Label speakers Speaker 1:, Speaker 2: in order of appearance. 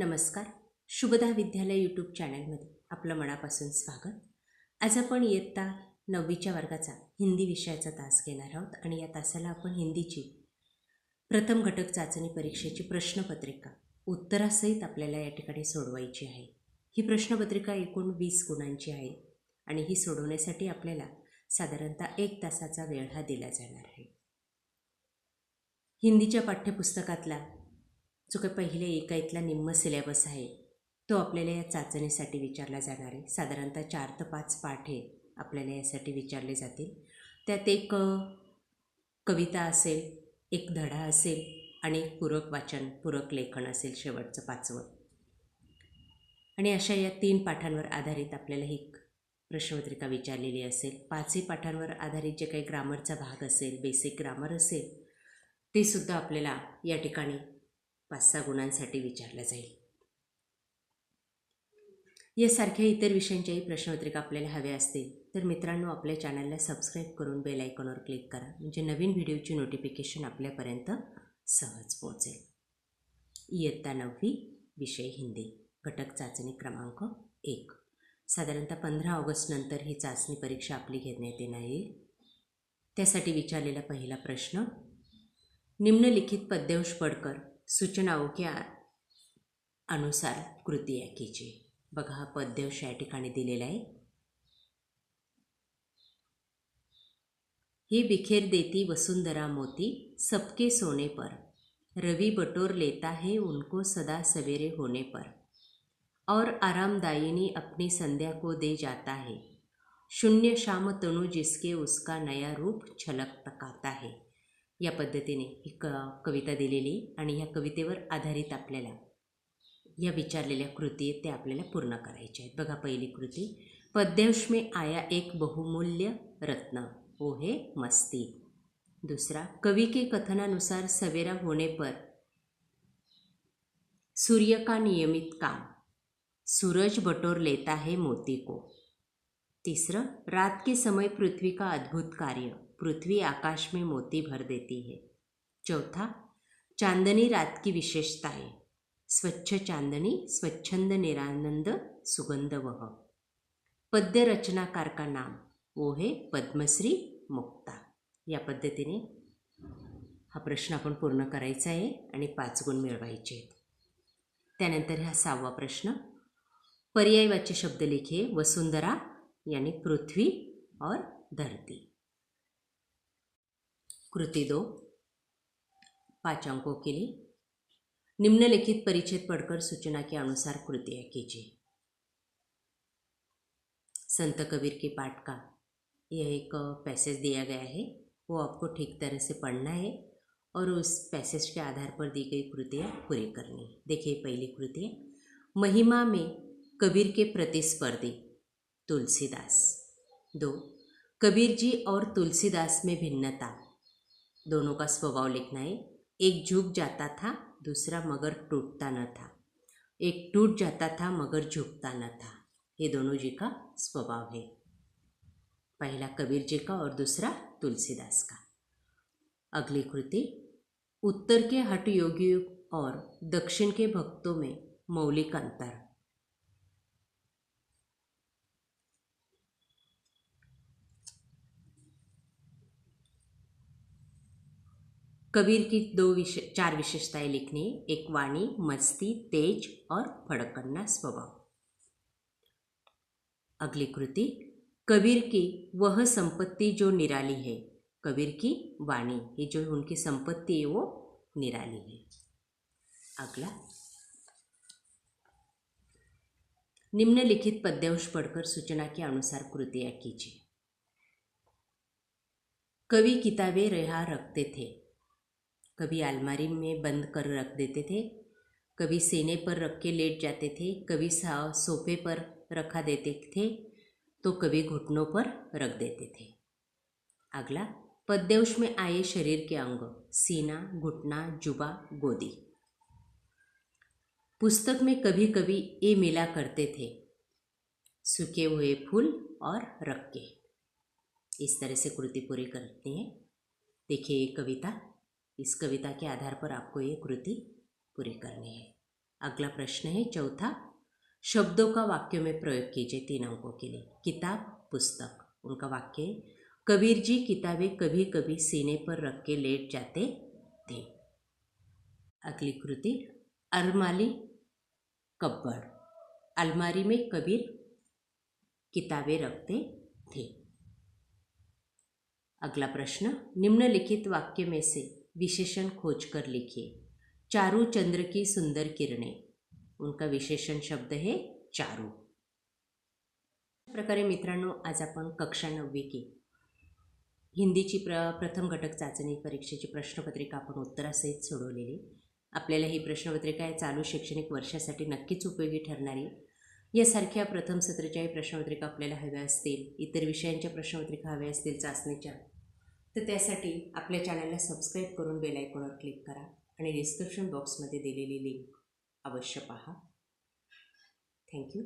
Speaker 1: नमस्कार. शुभदा विद्यालय यूट्यूब चॅनलमध्ये आपलं मनापासून स्वागत. आज आपण इयत्ता नववीच्या वर्गाचा हिंदी विषयाचा तास घेणार आहोत आणि या तासाला आपण हिंदीची प्रथम घटक चाचणी परीक्षेची प्रश्नपत्रिका उत्तरासहित आपल्याला या ठिकाणी सोडवायची आहे. ही प्रश्नपत्रिका एकूण वीस गुणांची आहे आणि ही सोडवण्यासाठी आपल्याला साधारणतः एक तासाचा वेळ हा दिला जाणार आहे. हिंदीच्या पाठ्यपुस्तकातला जो काही पहिले एकाईतला निम्म सिलेबस आहे तो आपल्याला या चाचणीसाठी विचारला जाणार आहे. साधारणतः चार ते पाच पाठ हे आपल्याला यासाठी विचारले जातील. त्यात एक कविता असेल एक धडा असेल आणि एक पूरक वाचन पूरक लेखन असेल शेवटचं पाचवं. आणि अशा या तीन पाठांवर आधारित आपल्याला ही प्रश्नपत्रिका विचारलेली असेल. पाचही पाठांवर आधारित जे काही ग्रामरचा भाग असेल बेसिक ग्रामर असेल ते सुद्धा आपल्याला या ठिकाणी पाच सहा गुणांसाठी विचारलं जाईल. यासारख्या इतर विषयांच्याही प्रश्नपत्रिका आपल्याला हव्या असतील तर मित्रांनो आपल्या चॅनलला सबस्क्राईब करून बेल आयकॉनवर क्लिक करा म्हणजे नवीन व्हिडिओची नोटिफिकेशन आपल्यापर्यंत सहज पोहोचेल. इयत्ता नववी विषय हिंदी घटक चाचणी क्रमांक एक. साधारणतः पंधरा ऑगस्टनंतर ही चाचणी परीक्षा आपली घेण्यात येणार येईल त्यासाठी विचारलेला पहिला प्रश्न निम्नलिखित पद्यांश पडकर सूचनाओं हो के अनुसार कृती कीजिए बघा हा या ठिकाणी दिलेला आहे. ही बिखेर देती वसुंधरा मोती सबके सोने पर. रवि बटोर लेता है उनको सदा सवेरे होने पर. और आरामदायिनी अपनी संध्या को दे जाता है। शून्य शाम तणु जिसके उसका नया रूप छलक तकाता है। या पद्धतीने ही क कविता दिलेली आणि ह्या कवितेवर आधारित आपल्याला या विचारलेल्या कृती आहेत त्या आपल्याला पूर्ण करायच्या आहेत. बघा पहिली कृती. पद्यांश आया एक बहुमूल्य रत्न. ओ हे मस्ती. दूसरा कवि के कथनानुसार सवेरा होने पर सूर्य का नियमित काम? सूरज बटोर लेता है मोती को. तीसरा रात के समय पृथ्वी का अद्भुत कार्य. पृथ्वी आकाश में मोती भर देती है। चौथा चांदनी रात की विशेषता है स्वच्छ चांदनी स्वच्छंद निरानंद सुगंध वह। पद्य रचनाकार का नाम वो है पद्मश्री मुक्ता। या पद्धतीने हा प्रश्न आपण पूर्ण करायचा आहे आणि पाच गुण मिळवायचे आहेत. त्यानंतर हा सहावा प्रश्न पर्यायवाच्य शब्द लिखे वसुंधरा यानी पृथ्वी और धरती। कृति दो, पाँच अंकों के लिए। निम्नलिखित परिच्छेद पढ़कर सूचना के अनुसार कृतियाँ कीजिए। संत कबीर के पाठ का यह एक पैसेज दिया गया है। वो आपको ठीक तरह से पढ़ना है और उस पैसेज के आधार पर दी गई कृतियाँ पूरी करनी है। देखिए पहली कृति महिमा में कबीर के प्रतिस्पर्धी तुलसीदास। दो, कबीर जी और तुलसीदास में भिन्नता। दोनों का स्वभाव लिखना है। एक झुक जाता था, दूसरा मगर टूटता न था। एक टूट जाता था, मगर झुकता न था। ये दोनों जी का स्वभाव है। पहला कबीर जी का और दूसरा तुलसीदास का। अगली कृति। उत्तर के हठ योगियों और दक्षिण के भक्तों में मौलिक अंतर। कबीर की दो विशे चार विशेषताएं लिखने एक वाणी मस्ती तेज और फड़कन्ना स्वभाव। अगली कृति कबीर की वह संपत्ति जो निराली है। कबीर की वाणी ये जो उनकी संपत्ति है वो निराली है। अगला। निम्नलिखित पद्यांश पढ़कर सूचना के अनुसार कृतियाँ कीजिए। कवि किताबें रेहा रखते थे। कभी अलमारी में बंद कर रख देते थे, कभी सीने पर रख के लेट जाते थे, कभी सोफे पर रखा देते थे तो कभी घुटनों पर रख देते थे। अगला पद्यांश में आए शरीर के अंग, सीना, घुटना, जुबा, गोदी। पुस्तक में कभी कभी ये मिला करते थे, सूखे हुए फूल और रख के। इस तरह से कृति पूरी करती हैं। देखिए ये कविता। इस कविता के आधार पर आपको ये कृति पूरी करनी है। अगला प्रश्न है, चौथा, शब्दों का वाक्यों में प्रयोग कीजिए तीन अंकों के लिए। किताब, पुस्तक, उनका वाक्य कबीर जी किताबें कभी कभी सीने पर रख के लेट जाते थे। अगली कृति अरमाली कब्बड़, अलमारी में कबीर किताबें रखते थे। अगला प्रश्न, निम्नलिखित वाक्य में से विशेषण खोजकर लिखिए। चारू चंद्र की सुंदर किरणें। उनका विशेषण शब्द है चारू। प्रकारे मित्रांनो आज आपण कक्षा नववी की हिंदीची प्र प्रथम घटक चाचणी परीक्षेची प्रश्नपत्रिका आपण उत्तरासहित सोडवलेली. आपल्याला ही प्रश्नपत्रिका आहे चालू शैक्षणिक वर्षासाठी नक्कीच उपयोगी ठरणारी. यासारख्या प्रथम सत्राच्याही प्रश्नपत्रिका आपल्याला हव्या असतील इतर विषयांच्या प्रश्नपत्रिका हव्या असतील चाचणीच्या तर त्यासाठी आपल्या चॅनलला सबस्क्राईब करून बेल आयकॉनवर क्लिक करा आणि डिस्क्रिप्शन बॉक्समध्ये दिलेली लिंक अवश्य पहा. थँक्यू